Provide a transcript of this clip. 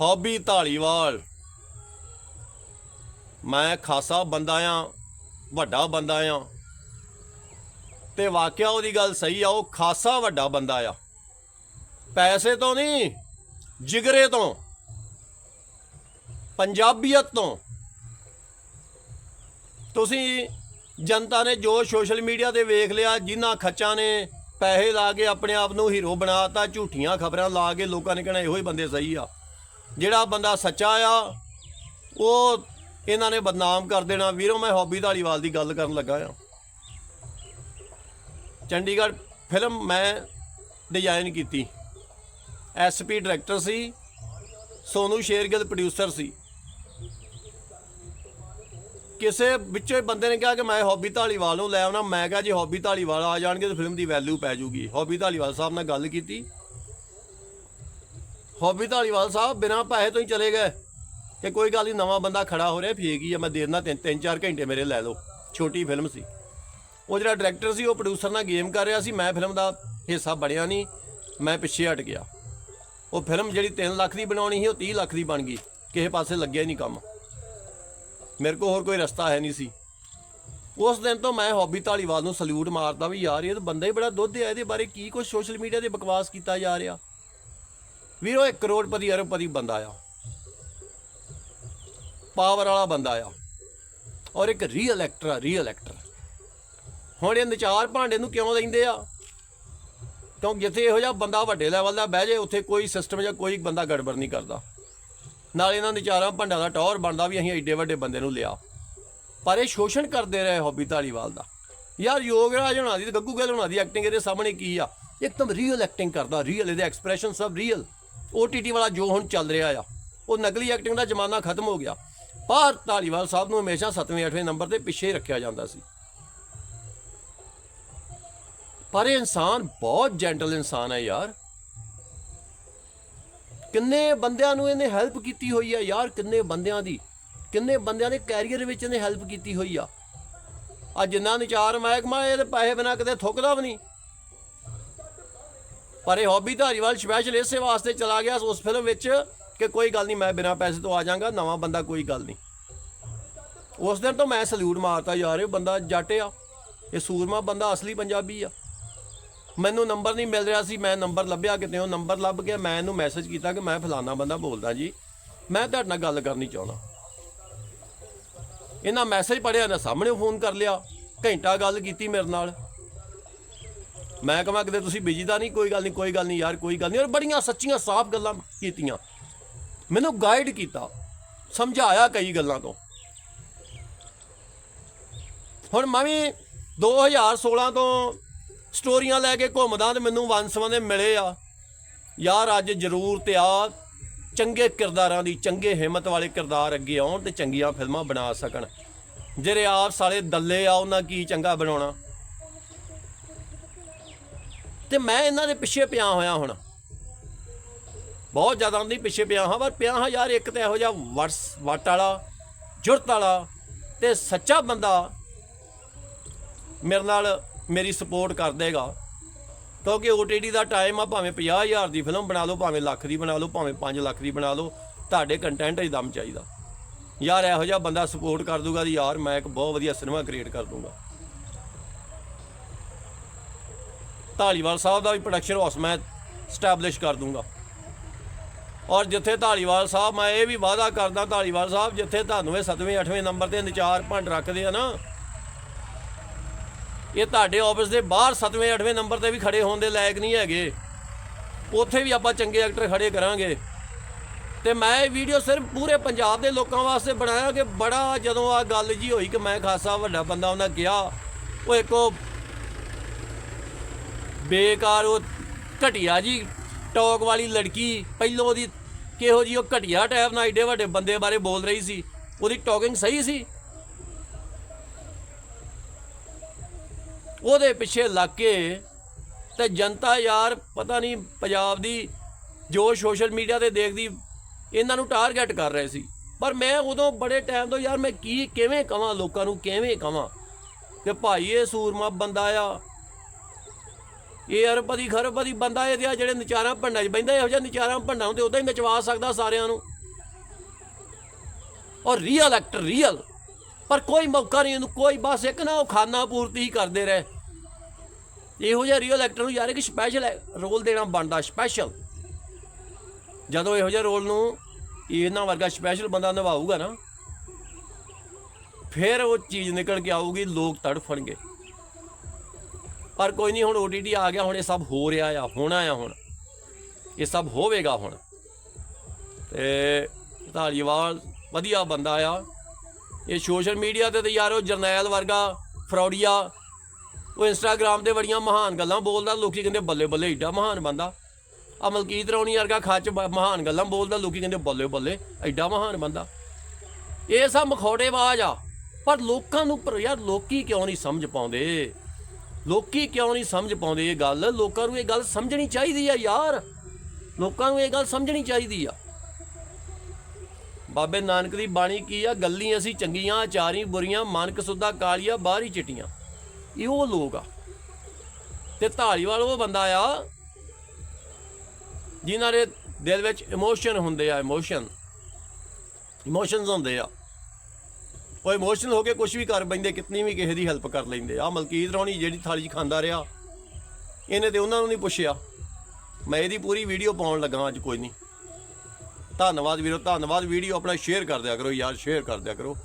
Hobby Dhaliwal ਮੈਂ ਖਾਸਾ ਬੰਦਾ ਆ, ਵੱਡਾ ਬੰਦਾ ਆ। ਤੇ ਵਾਕਿਆ ਉਹਦੀ ਗੱਲ ਸਹੀ ਆ, ਉਹ ਖਾਸਾ ਵੱਡਾ ਬੰਦਾ ਆ। ਪੈਸੇ ਤੋਂ ਨਹੀਂ, ਜਿਗਰੇ ਤੋਂ, ਪੰਜਾਬੀਅਤ ਤੋਂ। ਤੁਸੀਂ ਜਨਤਾ ਨੇ ਜੋ ਸੋਸ਼ਲ ਮੀਡੀਆ ਤੇ ਵੇਖ ਲਿਆ, ਜਿਨ੍ਹਾਂ ਖੱਚਾਂ ਨੇ ਪੈਸੇ ਲਾ ਕੇ ਆਪਣੇ ਆਪ ਨੂੰ ਹੀਰੋ ਬਣਾਤਾ ਝੂਠੀਆਂ ਖਬਰਾਂ ਲਾ ਕੇ ਲੋਕਾਂ ਨੇ ਕਹਿਣਾ ਇਹੋ ਹੀ ਬੰਦੇ ਸਹੀ ਆ। ਜਿਹੜਾ ਬੰਦਾ ਸੱਚਾ ਆ, ਉਹ ਇਹਨਾਂ ਨੇ ਬਦਨਾਮ ਕਰ ਦੇਣਾ। ਵੀਰੋ, ਮੈਂ ਹੌਬੀ ਧਾਲੀਵਾਲ ਦੀ ਗੱਲ ਕਰਨ ਲੱਗਾ ਆ। ਚੰਡੀਗੜ੍ਹ ਫਿਲਮ ਮੈਂ ਡਿਜ਼ਾਈਨ ਕੀਤੀ। ਐਸਪੀ ਡਾਇਰੈਕਟਰ ਸੀ, ਸੋਨੂ ਸ਼ੇਰਗਿੱਲ ਪ੍ਰੋਡਿਊਸਰ ਸੀ। ਕਿਸੇ ਵਿੱਚੋਂ ਬੰਦੇ ਨੇ ਕਿਹਾ ਕਿ ਮੈਂ ਹੌਬੀ ਧਾਲੀਵਾਲ ਨੂੰ ਲੈ ਆਉਣਾ। ਮੈਂ ਕਿਹਾ ਜੇ, ਹੌਬੀ ਧਾਲੀਵਾਲ ਆ ਜਾਣਗੇ ਤਾਂ ਫਿਲਮ ਦੀ ਵੈਲਿਊ ਪੈ ਜਾਊਗੀ ਹੌਬੀ ਧਾਲੀਵਾਲ ਸਾਹਿਬ ਨਾਲ ਗੱਲ ਕੀਤੀ। ਹੌਬੀ ਧਾਲੀਵਾਲ ਸਾਹਿਬ, ਬਿਨਾਂ ਪੈਸੇ ਤੋਂ ਹੀ ਚਲੇ ਗਏ। ਕਿ ਕੋਈ ਗੱਲ ਨਹੀਂ ਨਵਾਂ ਬੰਦਾ ਖੜਾ ਹੋ ਰਿਹਾ, ਫੇਕ ਹੀ ਆ। ਮੈਂ ਦੇ ਦਿੰਦਾ ਤਿੰਨ ਤਿੰਨ, ਚਾਰ ਘੰਟੇ ਮੇਰੇ ਲੈ ਲਓ। ਛੋਟੀ ਫਿਲਮ ਸੀ। ਉਹ ਜਿਹੜਾ ਡਾਇਰੈਕਟਰ ਸੀ, ਉਹ ਪ੍ਰੋਡਿਊਸਰ ਨਾਲ ਗੇਮ ਕਰ ਰਿਹਾ ਸੀ। ਮੈਂ ਫਿਲਮ ਦਾ ਹਿੱਸਾ ਬਣਿਆ ਨਹੀਂ ਮੈਂ ਪਿੱਛੇ ਹਟ ਗਿਆ। ਉਹ ਫਿਲਮ ਜਿਹੜੀ 3 ਲੱਖ ਦੀ ਬਣਾਉਣੀ ਸੀ, ਉਹ 30 ਲੱਖ ਦੀ ਬਣ ਗਈ। ਕਿਸੇ ਪਾਸੇ ਲੱਗਿਆ ਹੀ ਨਹੀਂ ਕੰਮ। ਮੇਰੇ ਕੋਲ ਹੋਰ ਕੋਈ ਰਸਤਾ ਹੈ ਨਹੀਂ ਸੀ। ਉਸ ਦਿਨ ਤੋਂ ਮੈਂ ਹੌਬੀ ਢਾਲੀਵਾਲ ਨੂੰ ਸਲੂਟ ਮਾਰਦਾ ਵੀ, ਯਾਰ, ਇਹ ਤਾਂ ਬੰਦਾ ਹੀ ਬੜਾ ਦੁੱਧ ਹੈ। ਇਹਦੇ ਬਾਰੇ ਕੀ ਕੁਝ ਸੋਸ਼ਲ ਮੀਡੀਆ ਤੇ ਬਕਵਾਸ ਕੀਤਾ ਜਾ ਰਿਹਾ? ਵੀਰੋ 1 ਕਰੋੜਪਤੀ ਅਰਬਪਤੀ ਬੰਦਾ ਆ। ਪਾਵਰ ਵਾਲਾ ਬੰਦਾ ਆ। ਔਰ ਇੱਕ ਰੀਅਲ ਐਕਟਰ ਆ ਰੀਅਲ ਐਕਟਰ ਹੁਣ ਇਹ ਨਚਾਰ ਭਾਂਡੇ ਨੂੰ ਕਿਉਂ ਲੈਂਦੇ ਆ? ਕਿਉਂਕਿ ਜਿੱਥੇ ਇਹੋ ਜਿਹਾ ਬੰਦਾ ਵੱਡੇ ਲੈਵਲ ਦਾ ਬਹਿ ਜਾਏ ਉੱਥੇ ਕੋਈ ਸਿਸਟਮ ਜਾਂ ਕੋਈ ਬੰਦਾ ਗੜਬੜ ਨਹੀਂ ਕਰਦਾ। ਨਾਲ ਇਹਨਾਂ ਨਚਾਰਾਂ ਭਾਂਡਾਂ ਦਾ ਟੌਰ ਬਣਦਾ ਵੀ ਅਸੀਂ ਐਡੇ ਵੱਡੇ ਬੰਦੇ ਨੂੰ ਲਿਆ। ਪਰ ਇਹ ਸ਼ੋਸ਼ਣ ਕਰਦੇ ਰਹੇ ਹੌਬੀ ਧਾਲੀਵਾਲ ਦਾ। ਯਾਰ ਯੋਗਰਾਜ ਹੋਣਾ ਦੀ ਗੱਗੂ ਗਿੱਲ ਹੋਣਾ ਦੀ ਐਕਟਿੰਗ ਇਹਦੇ ਸਾਹਮਣੇ ਕੀ ਆ? ਇੱਕਦਮ ਰੀਅਲ ਐਕਟਿੰਗ ਕਰਦਾ ਰੀਅਲ ਇਹਦੇ ਐਕਸਪ੍ਰੈਸ਼ਨ ਸਭ ਰੀਅਲ OTT ਵਾਲਾ ਜੋ ਹੁਣ ਚੱਲ ਰਿਹਾ ਆ, ਉਹ ਨਕਲੀ ਐਕਟਿੰਗ ਦਾ ਜ਼ਮਾਨਾ ਖਤਮ ਹੋ ਗਿਆ। ਪਰ ਢਾਲੀਵਾਲ ਸਾਹਿਬ ਨੂੰ ਹਮੇਸ਼ਾ 7ਵੇਂ 8ਵੇਂ ਨੰਬਰ ਤੇ ਪਿੱਛੇ ਹੀ ਰੱਖਿਆ ਜਾਂਦਾ ਸੀ। ਪਰ ਇਹ ਇਨਸਾਨ ਬਹੁਤ ਜੈਂਟਲ ਇਨਸਾਨ ਹੈ ਯਾਰ। ਕਿੰਨੇ ਬੰਦਿਆਂ ਨੂੰ ਇਹਨੇ ਹੈਲਪ ਕੀਤੀ ਹੋਈ ਆ ਯਾਰ, ਕਿੰਨੇ ਬੰਦਿਆਂ ਦੀ, ਕਿੰਨੇ ਬੰਦਿਆਂ ਦੇ ਕੈਰੀਅਰ ਵਿੱਚ ਇਹਨੇ ਹੈਲਪ ਕੀਤੀ ਹੋਈ ਆ। ਅੱਜ ਜਿੰਨਾ ਨਿਚਾਰ ਮਹਿਕਮਾ, ਇਹਦੇ ਪੈਸੇ ਬਿਨਾ ਕਿਤੇ ਥੁੱਕਦਾ ਵੀ ਨਹੀਂ। ਪਰ ਇਹ ਹੌਬੀ ਧਾਰੀਵਾਲ ਸਪੈਸ਼ਲ ਇਸੇ ਵਾਸਤੇ ਚਲਾ ਗਿਆ ਉਸ ਫਿਲਮ ਵਿੱਚ ਕਿ ਕੋਈ ਗੱਲ ਨਹੀਂ, ਮੈਂ ਬਿਨਾ ਪੈਸੇ ਤੋਂ ਆ ਜਾਵਾਂਗਾ, ਨਵਾਂ ਬੰਦਾ ਕੋਈ ਗੱਲ ਨਹੀਂ। ਉਸ ਦਿਨ ਤੋਂ ਮੈਂ ਸਲੂਟ ਮਾਰਤਾ, ਯਾਰ, ਇਹ ਬੰਦਾ ਜੱਟ ਆ। ਇਹ ਸੂਰਮਾ ਬੰਦਾ ਅਸਲੀ ਪੰਜਾਬੀ ਆ। ਮੈਨੂੰ ਨੰਬਰ ਨਹੀਂ ਮਿਲ ਰਿਹਾ ਸੀ, ਮੈਂ ਨੰਬਰ ਲੱਭਿਆ ਕਿਤੇ, ਉਹ ਨੰਬਰ ਲੱਭ ਗਿਆ, ਮੈਂ ਇਹਨੂੰ ਮੈਸੇਜ ਕੀਤਾ ਕਿ ਮੈਂ ਫਲਾਨਾ ਬੰਦਾ ਬੋਲਦਾ ਜੀ। ਮੈਂ ਤੁਹਾਡੇ ਨਾਲ ਗੱਲ ਕਰਨੀ ਚਾਹੁੰਦਾ। ਇਹਨਾਂ ਮੈਸੇਜ ਪੜਿਆ ਨਾ ਸਾਹਮਣੇ ਫੋਨ ਕਰ ਲਿਆ, ਘੰਟਾ ਗੱਲ ਕੀਤੀ ਮੇਰੇ ਨਾਲ। ਮੈਂ ਕਹਾਂ ਕਿਤੇ ਤੁਸੀਂ ਬਿਜ਼ੀ ਦਾ ਨਹੀਂ, ਕੋਈ ਗੱਲ ਨਹੀਂ, ਕੋਈ ਗੱਲ ਨਹੀਂ ਯਾਰ, ਕੋਈ ਗੱਲ ਨਹੀਂ। ਔਰ ਬੜੀਆਂ ਸੱਚੀਆਂ, ਸਾਫ਼ ਗੱਲਾਂ ਕੀਤੀਆਂ। ਮੈਨੂੰ ਗਾਈਡ ਕੀਤਾ, ਸਮਝਾਇਆ ਕਈ ਗੱਲਾਂ ਤੋਂ। ਹੁਣ ਮੈਂ ਵੀ 2016 ਤੋਂ ਸਟੋਰੀਆਂ ਲੈ ਕੇ ਘੁੰਮਦਾ ਤੇ ਮੈਨੂੰ ਵੰਸਵਾਂ ਦੇ ਮਿਲੇ ਆ। ਯਾਰ, ਅੱਜ ਜ਼ਰੂਰਤ ਆ। ਚੰਗੇ ਕਿਰਦਾਰਾਂ ਦੀ, ਚੰਗੇ ਹਿੰਮਤ ਵਾਲੇ ਕਿਰਦਾਰ ਅੱਗੇ ਆਉਣ ਤੇ ਚੰਗੀਆਂ ਫਿਲਮਾਂ ਬਣਾ ਸਕਣ। ਜਿਹੜੇ ਆਪ ਸਾਲੇ ਦੱਲੇ ਆ, ਉਹਨਾਂ ਕੀ ਚੰਗਾ ਬਣਾਉਣਾ? ਤੇ ਮੈਂ ਇਹਨਾਂ ਦੇ ਪਿੱਛੇ ਪਿਆ ਹੋਇਆ ਹੁਣ। ਬਹੁਤ ਜ਼ਿਆਦਾ ਉਹਦੇ ਪਿੱਛੇ ਪਿਆ ਹਾਂ, ਪਰ ਪਿਆ ਹਾਂ ਯਾਰ ਇੱਕ ਤਾਂ ਇਹੋ ਜਿਹਾ ਵਟਸ ਵਟ ਵਾਲਾ, ਜੁਰਤ ਵਾਲਾ ਤੇ ਸੱਚਾ ਬੰਦਾ ਮੇਰੇ ਨਾਲ ਮੇਰੀ ਸਪੋਰਟ ਕਰ ਦੇਗਾ। ਕਿਉਂਕਿ OTT ਦਾ ਟਾਈਮ ਆ, ਭਾਵੇਂ 50000 ਦੀ ਫਿਲਮ ਬਣਾ ਲਓ, ਭਾਵੇਂ ਲੱਖ ਦੀ ਬਣਾ ਲਓ, ਭਾਵੇਂ 5 ਲੱਖ ਦੀ ਬਣਾ ਲਓ, ਤੁਹਾਡੇ ਕੰਟੈਂਟ 'ਚ ਦਮ ਚਾਹੀਦਾ। ਯਾਰ ਇਹੋ ਜਿਹਾ ਬੰਦਾ ਸਪੋਰਟ ਕਰ ਦੂਗਾ ਤੇ ਯਾਰ ਮੈਂ ਇੱਕ ਬਹੁਤ ਵਧੀਆ ਸਿਨੇਮਾ ਕ੍ਰੀਏਟ ਕਰ ਦੂੰਗਾ। ਧਾਲੀਵਾਲ ਸਾਹਿਬ ਦਾ ਵੀ ਪ੍ਰੋਡਕਸ਼ਨ ਹਾਊਸ ਮੈਂ ਸਟੈਬਲਿਸ਼ ਕਰ ਦੂੰਗਾ। ਔਰ ਜਿੱਥੇ ਧਾਲੀਵਾਲ ਸਾਹਿਬ ਮੈਂ ਇਹ ਵੀ ਵਾਅਦਾ ਕਰਦਾ, ਧਾਲੀਵਾਲ ਸਾਹਿਬ ਜਿੱਥੇ ਤੁਹਾਨੂੰ ਇਹ 7ਵੇਂ 8ਵੇਂ ਨੰਬਰ ਤੇ ਨਿਚਾਰ ਭੰਡ ਰੱਖਦੇ ਆ ਨਾ, ਇਹ ਤੁਹਾਡੇ ਆਫਿਸ ਦੇ ਬਾਹਰ 7ਵੇਂ 8ਵੇਂ ਨੰਬਰ ਤੇ ਵੀ ਖੜੇ ਹੋਣ ਦੇ ਲਾਇਕ ਨਹੀਂ ਹੈਗੇ। ਉੱਥੇ ਵੀ ਆਪਾਂ ਚੰਗੇ ਐਕਟਰ ਖੜੇ ਕਰਾਂਗੇ। ਤੇ ਮੈਂ ਇਹ ਵੀਡੀਓ ਸਿਰਫ ਪੂਰੇ ਪੰਜਾਬ ਦੇ ਲੋਕਾਂ ਵਾਸਤੇ ਬਣਾਇਆ ਕਿ ਬੜਾ ਜਦੋਂ ਆ ਗੱਲ ਜੀ ਹੋਈ ਕਿ ਮੈਂ ਖਾਸਾ ਵੱਡਾ ਬੰਦਾ ਉਹਨਾਂ ਕਿਹਾ, ਉਹ ਇੱਕੋ ਬੇਕਾਰ ਉਹ ਘਟਿਆ ਜੀ, ਟੌਕ ਵਾਲੀ ਲੜਕੀ, ਪਹਿਲੋਂ ਉਹਦੀ ਕਿਹੋ ਜੀ ਉਹ ਘਟਿਆ ਟਾਈਪ ਨਾਲ ਏਡੇ ਵੱਡੇ ਬੰਦੇ ਬਾਰੇ ਬੋਲ ਰਹੀ ਸੀ, ਉਹਦੀ ਟਾਕਿੰਗ ਸਹੀ ਸੀ? ਉਹਦੇ ਪਿੱਛੇ ਲੱਗ ਕੇ ਤੇ ਜਨਤਾ ਯਾਰ ਪਤਾ ਨਹੀਂ ਪੰਜਾਬ ਦੀ ਜੋ ਸੋਸ਼ਲ ਮੀਡੀਆ ਤੇ ਦੇਖਦੀ, ਇਹਨਾਂ ਨੂੰ ਟਾਰਗੇਟ ਕਰ ਰਹੇ ਸੀ। ਪਰ ਮੈਂ ਉਦੋਂ ਬੜੇ ਟਾਈਮ ਤੋਂ ਯਾਰ ਮੈਂ ਕੀ, ਕਿਵੇਂ ਕਵਾਂ ਲੋਕਾਂ ਨੂੰ, ਕਿਵੇਂ ਕਵਾਂ? ਕਿ ਭਾਈ ਇਹ ਸੂਰਮਾ ਬੰਦਾ ਆ ਇਹ ਅਰਬਪਤੀ ਖਰਬਪਤੀ ਬੰਦਾ ਇਹਦੇ ਆ ਜਿਹੜੇ ਨਚਾਰਾਂ ਭੰਡਾਂ 'ਚ ਬੈਂਦਾ ਇਹੋ ਜਿਹਾ ਨਚਾਰਾਂ ਭੰਡਾਂ ਹੁੰਦੇ ਤੇ ਉਦਾਂ ਹੀ ਨਚਵਾ ਸਕਦਾ ਸਾਰਿਆਂ ਨੂੰ। ਔਰ ਰੀਅਲ ਐਕਟਰ ਰੀਅਲ ਪਰ ਕੋਈ ਮੌਕਾ ਨਹੀਂ, ਇਹਨੂੰ ਕੋਈ ਬਸ ਇੱਕ ਨਾ ਉਹ ਖਾਨਾ ਪੂਰਤੀ ਹੀ ਕਰਦੇ ਰਹੇ। ਇਹੋ ਜਿਹਾ ਰੀਅਲ ਐਕਟਰ ਨੂੰ ਯਾਰ ਇੱਕ ਸਪੈਸ਼ਲ ਰੋਲ ਦੇਣਾ ਬਣਦਾ ਸਪੈਸ਼ਲ ਜਦੋਂ ਇਹੋ ਜਿਹੇ ਰੋਲ ਨੂੰ ਇਹਨਾਂ ਵਰਗਾ ਸਪੈਸ਼ਲ ਬੰਦਾ ਨਿਭਾਊਗਾ ਨਾ, ਫਿਰ ਉਹ ਚੀਜ਼ ਨਿਕਲ ਕੇ ਆਊਗੀ, ਲੋਕ ਤੜਫਣਗੇ। ਪਰ ਕੋਈ ਨਹੀਂ, ਹੁਣ OTT ਆ ਗਿਆ, ਹੁਣ ਇਹ ਸਭ ਹੋ ਰਿਹਾ ਆ, ਹੋਣਾ ਆ ਹੁਣ। ਇਹ ਸਭ ਹੋਵੇਗਾ ਹੁਣ। ਤੇ ਧਾਲੀਵਾਲ ਵਧੀਆ ਬੰਦਾ ਆ। ਇਹ ਸੋਸ਼ਲ ਮੀਡੀਆ ਤੇ ਤੇ ਯਾਰ ਉਹ ਜਰਨੈਲ ਵਰਗਾ ਫਰੌੜੀਆ ਉਹ ਇੰਸਟਾਗ੍ਰam ਤੇ ਬੜੀਆਂ ਮਹਾਨ ਗੱਲਾਂ ਬੋਲਦਾ, ਲੋਕੀ ਕਹਿੰਦੇ ਬੱਲੇ ਬੱਲੇ ਏਡਾ ਮਹਾਨ ਬੰਦਾ। ਆ ਮਲਕੀਤ ਰੌਣੀ ਵਰਗਾ ਖੱਚ ਮਹਾਨ ਗੱਲਾਂ ਬੋਲਦਾ, ਲੋਕੀ ਕਹਿੰਦੇ ਬੱਲੇ ਬੱਲੇ ਐਡਾ ਮਹਾਨ ਬੰਦਾ। ਇਹ ਸਭ ਮਖੌੜੇਬਾਜ਼ ਆ, ਪਰ ਲੋਕਾਂ ਨੂੰ ਪਰ ਯਾਰ ਲੋਕੀ ਕਿਉਂ ਨਹੀਂ ਸਮਝ ਪਾਉਂਦੇ? ਲੋਕੀ ਕਿਉਂ ਨਹੀਂ ਸਮਝ ਪਾਉਂਦੇ ਇਹ ਗੱਲ? ਲੋਕਾਂ ਨੂੰ ਇਹ ਗੱਲ ਸਮਝਣੀ ਚਾਹੀਦੀ ਆ ਯਾਰ। ਲੋਕਾਂ ਨੂੰ ਇਹ ਗੱਲ ਸਮਝਣੀ ਚਾਹੀਦੀ ਆ। ਬਾਬੇ ਨਾਨਕ ਦੀ ਬਾਣੀ ਕੀ ਆ? ਗੱਲੀ ਅਸੀਂ ਚੰਗੀਆਂ ਚਾਰੀ ਬੁਰੀਆਂ ਮਨ ਕਸੁੱਦਾ ਕਾਲੀਆਂ, ਬਾਹਰ ਹੀ ਚਿੱਟੀਆਂ। ਇਹ ਉਹ ਲੋਕ ਆ। ਤੇ ਧਾਲੀਵਾਲ ਉਹ ਬੰਦਾ ਆ, ਜਿਨ੍ਹਾਂ ਦੇ ਦਿਲ ਵਿੱਚ ਇਮੋਸ਼ਨ ਹੁੰਦੇ ਆ ਇਮੋਸ਼ਨ ਇਮੋਸ਼ਨਸ ਹੁੰਦੇ ਆ। ਉਹ ਇਮੋਸ਼ਨਲ ਹੋ ਕੇ ਕੁਝ ਵੀ ਕਰ ਬੈਂਦੇ ਕਿਤਨੀ ਵੀ ਕਿਸੇ ਦੀ ਹੈਲਪ ਕਰ ਲੈਂਦੇ। ਆ ਮਲਕੀਤ ਰੌਣੀ ਜਿਹੜੀ ਥਾਲੀ 'ਚ ਖਾਂਦਾ ਰਿਹਾ, ਇਹਨੇ ਤੇ ਉਹਨਾਂ ਨੂੰ ਨਹੀਂ ਪੁੱਛਿਆ। ਮੈਂ ਇਹਦੀ ਪੂਰੀ ਵੀਡੀਓ ਪਾਉਣ ਲੱਗਾ ਅੱਜ, ਕੋਈ ਨਹੀਂ ਧੰਨਵਾਦ ਵੀਰੋ, ਧੰਨਵਾਦ ਵੀਡੀਓ ਆਪਣਾ ਸ਼ੇਅਰ ਕਰ ਦਿਆ ਕਰੋ, ਯਾਰ ਸ਼ੇਅਰ ਕਰ ਦਿਆ ਕਰੋ।